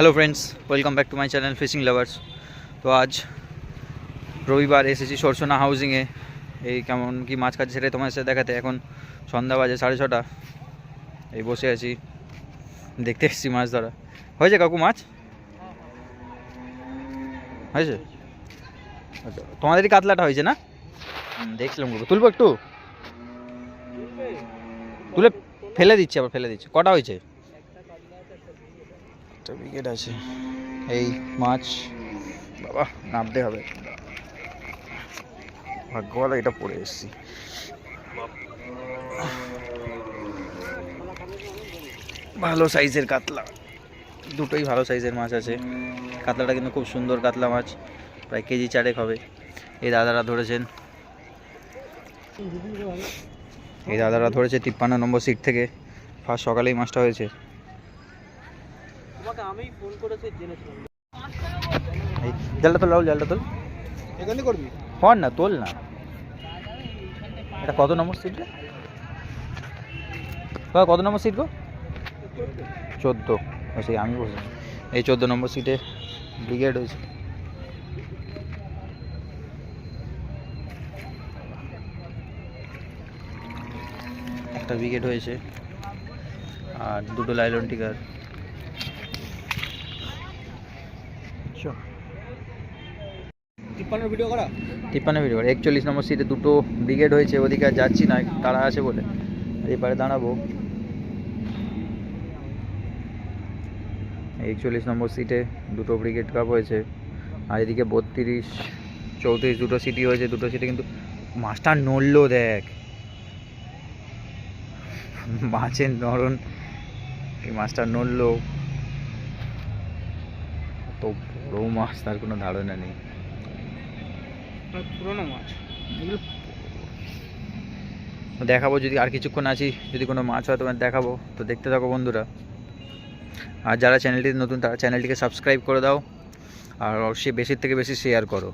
Hello friends welcome back to my channel fishing lovers তো আজ রবিবার, এসেছি সরসোনা হাউজিংয়ে এই কেমন কি মাছ কাজ সেটাই তোমার সাথে দেখাতে। এখন সন্ধ্যা বাজে সাড়ে ছটা। এই বসে আছি। দেখতে এসেছি মাছ ধরা। হয়েছে কাকু মাছ? হয়েছে? আচ্ছা তোমাদেরই কাতলাটা হয়েছে না? দেখছিলাম কাকু। তুলবো একটু? তুলে ফেলে দিচ্ছি, আবার ফেলে দিচ্ছি। কটা হয়েছে? একটা উইকেট আছে। এই মাছ বাবা নামতে হবে। ভাগ্য ভালো এটা পড়ে এসেছি। ভালো সাইজের কাতলা। দুটোই ভালো সাইজের মাছ আছে। কাতলাটা কিন্তু খুব সুন্দর কাতলা মাছ। প্রায় কেজি চারেক হবে। এই দাদারা ধরেছেন। এই দাদারা ধরেছে তিপ্পান্ন নম্বর সিট থেকে। ফার্স্ট সকালেই মাছটা হয়েছে। তোমাকে আমি ফোন করেছি জেনেছিলাম জালটা তোল রাহুল জালটা তোল। এখানে করবি? হন না তোল না। এটা কত নম্বর সিট রে? কত নম্বর সিট গো? চোদ্দ। সেই আমি বলছি এই চোদ্দ নম্বর সিটে ব্রিগেড হয়েছে। একটা উইকেট হয়েছে। আর দুটো লাইলন টিকার চল তিপ্পান্নের ভিডিও করা? তিপ্পান্ন মিনিট একচল্লিশ নম্বর সিটে দুটো ব্রিগেড হয়েছে ওদিকে আর যাচ্ছি না তারা আছে বলে। এবারে দাঁড়াবো। একচল্লিশ নম্বর সিটে দুটো ব্রিগেড কাপ হয়েছে। আর এদিকে বত্রিশ চৌত্রিশ দুটো সিটি হয়েছে। দুটো সিটে কিন্তু মাছটা নড়লো দেখ। মাছের নরন এই মাছটা নড়লো। তো বড়ো মাছ তার কোনো ধারণা নেই। পুরোনো মাছ? দেখাবো যদি আর কিছুক্ষণ আছি যদি কোনো মাছ হয় তোমার দেখাবো। তো দেখতে থাকো বন্ধুরা। আর যারা চ্যানেলটি নতুন তারা চ্যানেলটিকে সাবস্ক্রাইব করে দাও। আর অবশ্যই বেশির থেকে বেশি শেয়ার করো।